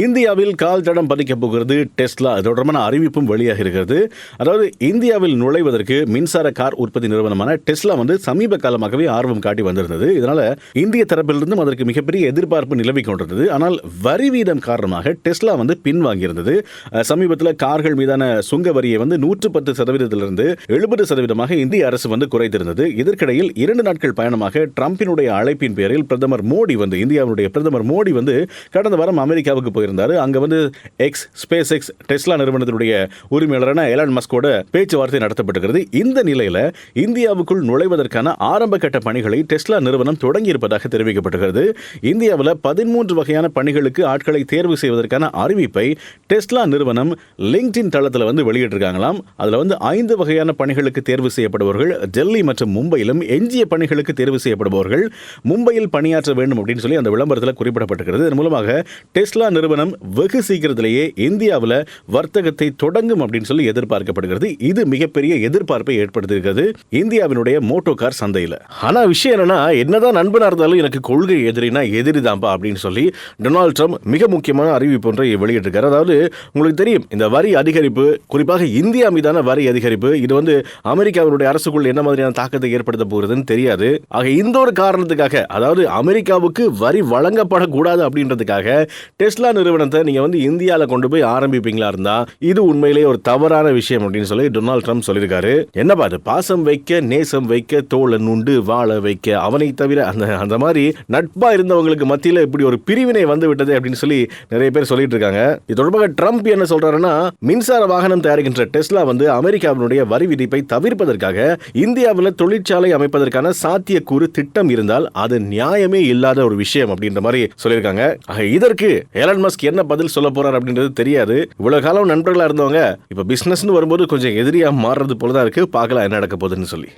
இந்தியாவில் கால் தடம் பதிக்கப் போகிறது டெஸ்லா. அது தொடர்பான அறிவிப்பும் வெளியாக இருக்கிறது. அதாவது இந்தியாவில் நுழைவதற்கு மின்சார கார் உற்பத்தி நிறுவனமான டெஸ்லா வந்து சமீப காலமாகவே ஆர்வம் காட்டி வந்திருந்தது. இதனால இந்திய தரப்பிலிருந்தும் அதற்கு மிகப்பெரிய எதிர்பார்ப்பு நிலவி கொண்டிருந்தது. ஆனால் வரி வீதம் காரணமாக டெஸ்லா வந்து பின்வாங்கியிருந்தது. சமீபத்தில் கார்கள் மீதான சுங்க வரியை வந்து நூற்று பத்து சதவீதத்திலிருந்து எழுபது சதவீதமாக இந்திய அரசு வந்து குறைத்திருந்தது. இதற்கிடையில் இரண்டு நாட்கள் பயணமாக ட்ரம்பினுடைய அழைப்பின் பேரில் பிரதமர் மோடி வந்து இந்தியாவுடைய பிரதமர் மோடி வந்து கடந்த வாரம் அமெரிக்காவுக்கு போயிருந்தார். அங்கே வந்து எக்ஸ் ஸ்பேஸ் எக்ஸ் டெஸ்லா நிறுவனத்தினுடைய உரிமையாளரான எலான் மஸ்கோட பேச்சுவார்த்தை நடத்தப்பட்டிருக்கிறது. இந்த நிலையில் இந்தியாவுக்குள் நுழைவதற்கான ஆரம்ப கட்ட பணிகளை டெஸ்லா நிறுவனம் தொடங்கியிருப்பதாக தெரிவிக்கப்பட்டிருக்கிறது. இந்தியாவில் பதிமூன்று வகையான பணிகளுக்கு ஆட்களை தேர்வு செய்வதற்கான அறிவிப்பை டெஸ்லா நிறுவனம் லிங்க்டின் தளத்தில் வந்து வெளியிட்டிருக்காங்களாம். அதுல வந்து ஐந்து வகையான பணிகளுக்கு தேர்வு செய்யப்படுபவர்கள் டெல்லி மற்றும் மும்பையிலும் எஞ்சிய பணிகளுக்கு தேர்வு செய்யப்படுபவர்கள் மும்பையில் பணியாற்ற வேண்டும் அப்படின்னு சொல்லி அந்த விளம்பரத்தில் குறிப்பிடப்பட்டிருக்கிறது. இதன் மூலமாக டெஸ்லா நிறுவனம் நிறுவனம் வெகு சீக்கிரத்திலேயே இந்தியாவில் வர்த்தகத்தை தொடங்கும் அப்படின்னு சொல்லி எதிர்பார்க்கப்படுகிறது. இது மிகப்பெரிய எதிர்பார்ப்பை ஏற்படுத்தியிருக்கிறது இந்தியாவினுடைய மோட்டோ கார் சந்தையில். ஆனால் விஷயம் என்னன்னா என்னதான் நண்பனாக இருந்தாலும் எனக்கு கொள்கை எதிரினா எதிரி தான்ப்பா அப்படின்னு சொல்லி டொனால்ட் ட்ரம்ப் மிக முக்கியமான அறிவிப்பு ஒன்றை வெளியிட்டிருக்காரு. அதாவது உங்களுக்கு தெரியும் இந்த வரி அதிகரிப்பு குறிப்பாக இந்தியா மீதான வரி அதிகரிப்பு இது வந்து அமெரிக்காவினுடைய அரசுக்குள் என்ன மாதிரியான தாக்கத்தை ஏற்படுத்த போகிறதுன்னு தெரியாது. ஆக இந்த ஒரு காரணத்துக்காக அதாவது அமெரிக்காவுக்கு வரி வழங்கப்படக்கூடாது அப்படின்றதுக்காக டெஸ்லா நிறுவனத்தை நீங்கள் வந்து இந்தியாவில் கொண்டு போய் ஆரம்பிப்பீங்களா இருந்தால் இது உண்மையிலேயே ஒரு தவறான விஷயம் அப்படின்னு சொல்லி டொனால்ட் ட்ரம்ப் சொல்லியிருக்காரு. என்னப்பா அது? பாசம் வைக்க நேசம் வைக்க தோழன் நுண்டு வாழ வைக்க அவனை தவிர அந்த அந்த மாதிரி நட்பாக இருந்தவங்களுக்கு மத்தியில் இப்படி ஒரு பிரிவினை வந்து விட்டது அப்படின்னு சொல்லி நிறைய பேர் சொல்லிட்டு இருக்காங்க இது தொடர்பாக ட்ரம்ப் என்ன சொல்றாருன்னா மின்சார வாகனம் தயாரிக்கின்ற டெஸ்லா வந்து அமெரிக்காவினுடைய வரி விதிப்பை தவிர்ப்பதற்காக இந்தியாவில் தொழிற்சாலை அமைப்பதற்கான சாத்தியக்கூறு திட்டம் இருந்தால் அது நியாயமே இல்லாத ஒரு விஷயம் அப்படின்ற மாதிரி சொல்லியிருக்காங்க. இதற்கு எலன் மஸ்க் என்ன பதில் சொல்ல போறார் அப்படின்றது தெரியாது. இவ்வளவு காலம் நண்பர்களா இருந்தவங்க இப்ப பிசினஸ்னு வரும்போது கொஞ்சம் எதிரியா மாறுறது போல தான் இருக்கு. பார்க்கலாம் என்ன நடக்க போகுதுன்னு சொல்லி.